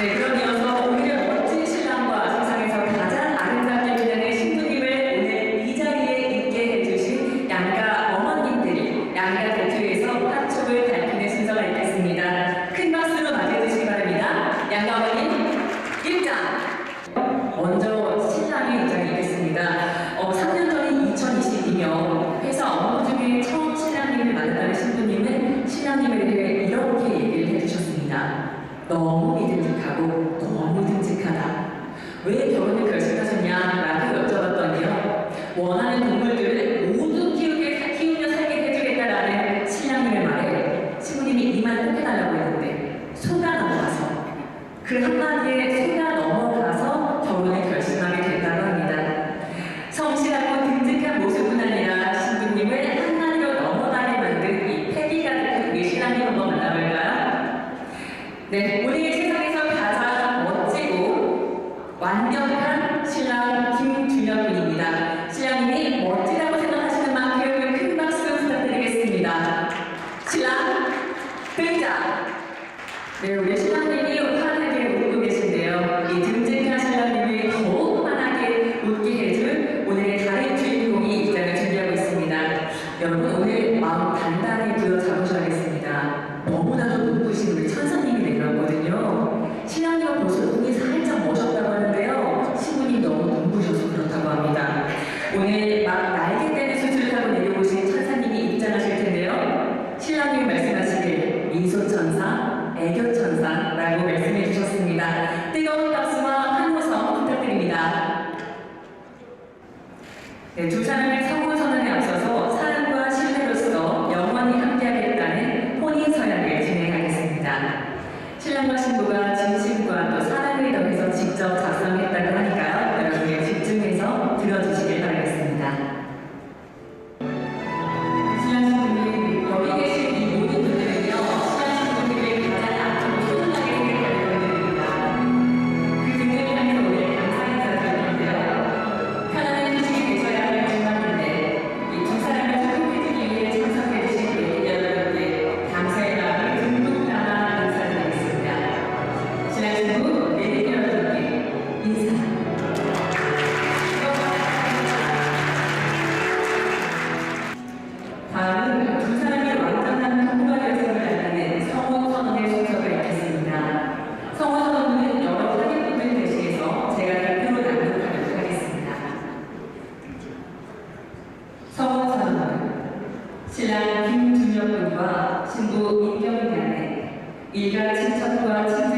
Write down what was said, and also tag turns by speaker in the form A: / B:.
A: 네, 이어서 오늘의 멋진 신랑과 세상에서 가장 아름답게 빛나는 신부님을 오늘 이 자리에 있게 해주신 양가 어머님들이 양가 대표에서 한촉을 밝히는 순서가 있겠습니다. 큰 박수로 맞이해주시기 바랍니다. 양가 어머님 입장! 먼저 신랑의 입장이 있겠습니다. 어, 3년 전인 2022년 회사 업무 중에 처음 신랑님을 만나는 신부님은 신랑님에 대해 이렇게 얘기를 해주셨습니다. 너무 믿음직하고 너무 듬직하다. 왜 결혼을 결심하셨냐라고 여쭤봤더니요. 원하는 동물들을 모두 키우게, 키우며 살게 해주겠다라는 신랑님의 말에 신부님이 이만 꼭 해달라고 했는데 소가 넘어가서 그 한마디에 소가 넘어가서 결혼을 결심하게 됐다고 합니다. 성실하고 네, 우리 신랑님이 환하게 웃고 계신데요. 이 듬직한 신랑님이 더욱 환하게 웃게 해줄 오늘의 다른 주인공이 입장을 준비하고 있습니다. 여러분 오늘 마음 단단히 부여잡으셔야겠습니다. 네, 두 사람의 상호 선언에 앞서서 사랑과 신뢰로서 영원히 함께하겠다는 혼인 서약을 진행하겠습니다. 신랑 김준혁 군과 신부 임경희 간에 일가 친척과 친지